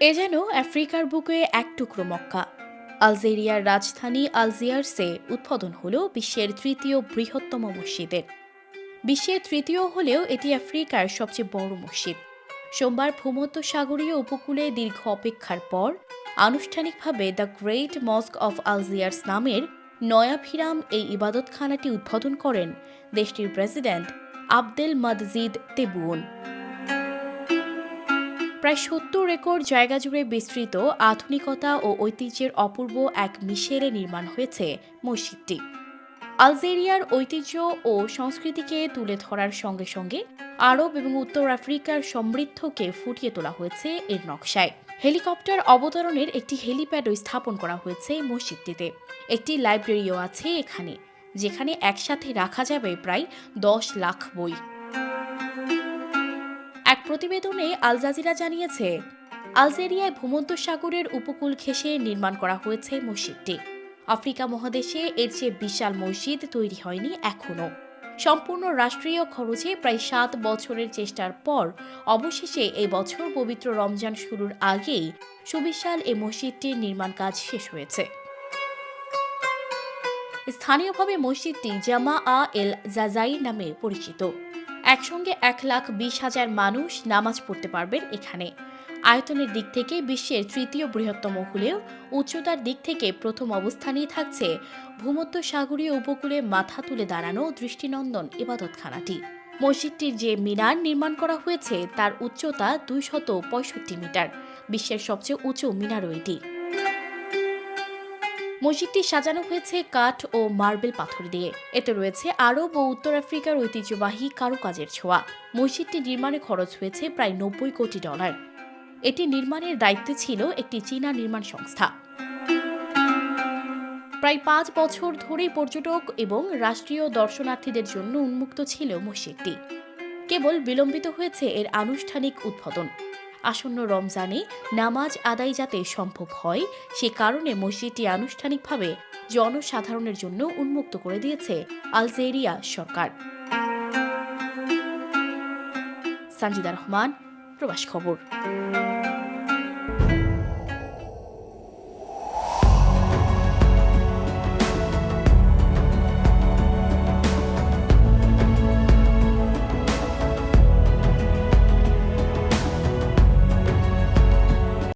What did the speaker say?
এ যেন আফ্রিকার বুকে এক টুকরো মক্কা। আলজেরিয়ার রাজধানী আলজিয়ার্সে উদ্বোধন হল বিশ্বের তৃতীয় বৃহত্তম মসজিদের। বিশ্বের তৃতীয় হলেও এটি আফ্রিকার সবচেয়ে বড় মসজিদ। সোমবার ভূমধ্য সাগরীয় উপকূলে দীর্ঘ অপেক্ষার পর আনুষ্ঠানিকভাবে the great mosque of Algiers নামের নয়াভিরাম এই ইবাদতখানাটি উদ্বোধন করেন দেশটির প্রেসিডেন্ট আবদেল মাদজিদ তেবুন। প্রায় সত্তর একর জায়গা জুড়ে বিস্তৃত আধুনিকতা ও ঐতিহ্যের অপূর্ব এক মিশেলে নির্মাণ হয়েছে মসজিদটি। আলজেরিয়ার ঐতিহ্য ও সংস্কৃতিকে তুলে ধরার সঙ্গে সঙ্গে আরব এবং উত্তর আফ্রিকার সমৃদ্ধকে ফুটিয়ে তোলা হয়েছে এর নকশায়। হেলিকপ্টার অবতরণের একটি হেলিপ্যাডও স্থাপন করা হয়েছে মসজিদটিতে। একটি লাইব্রেরিও আছে এখানে, যেখানে একসাথে রাখা যাবে প্রায় দশ লাখ বই। প্রতিবেদনে আল জাজিরা জানিয়েছে, আলজেরিয়ায় ভূমধ্যসাগরের উপকূল ঘেঁষে নির্মাণ করা হয়েছে মসজিদটি। আফ্রিকা মহাদেশে এর চেয়ে বিশাল মসজিদ তৈরি হয়নি এখনও সম্পূর্ণ রাষ্ট্রীয় খরচে প্রায় সাত বছরের চেষ্টার পর অবশেষে এই বছর পবিত্র রমজান শুরুর আগেই সুবিশাল এই মসজিদটির নির্মাণ কাজ শেষ হয়েছে। স্থানীয়ভাবে মসজিদটি জামা আ এল জাজাই নামে পরিচিত। একসঙ্গে এক লাখ বিশ হাজার মানুষ নামাজ পড়তে পারবেন এখানে। আয়তনের দিক থেকে বিশ্বের তৃতীয় বৃহত্তম হলেও উচ্চতার দিক থেকে প্রথম অবস্থানেই থাকছে ভূমধ্য সাগরীয় উপকূলে মাথা তুলে দাঁড়ানো দৃষ্টিনন্দন ইবাদতখানাটি। মসজিদটির যে মিনার নির্মাণ করা হয়েছে তার উচ্চতা দুইশত পঁয়ষট্টি মিটার। বিশ্বের সবচেয়ে উঁচু মিনারও এটি। মসজিদটি সাজানো হয়েছে কাঠ ও মার্বেল পাথর দিয়ে। এতে রয়েছে আরব ও উত্তর আফ্রিকার ঐতিহ্যবাহী কারুকাজের ছোঁয়া। মসজিদটি নির্মাণে খরচ হয়েছে প্রায় নব্বই কোটি ডলার। এটি নির্মাণের দায়িত্বে ছিল একটি চীনা নির্মাণ সংস্থা। প্রায় পাঁচ বছর ধরে পর্যটক এবং রাষ্ট্রীয় দর্শনার্থীদের জন্য উন্মুক্ত ছিল মসজিদটি। কেবল বিলম্বিত হয়েছে এর আনুষ্ঠানিক উদ্বোধন। আসন্ন রমজানে নামাজ আদায় যাতে সম্ভব হয়, সে কারণে মসজিদটি আনুষ্ঠানিকভাবে জনসাধারণের জন্য উন্মুক্ত করে দিয়েছে আলজেরিয়া সরকার। সানজিদা রহমান, প্রবাস খবর।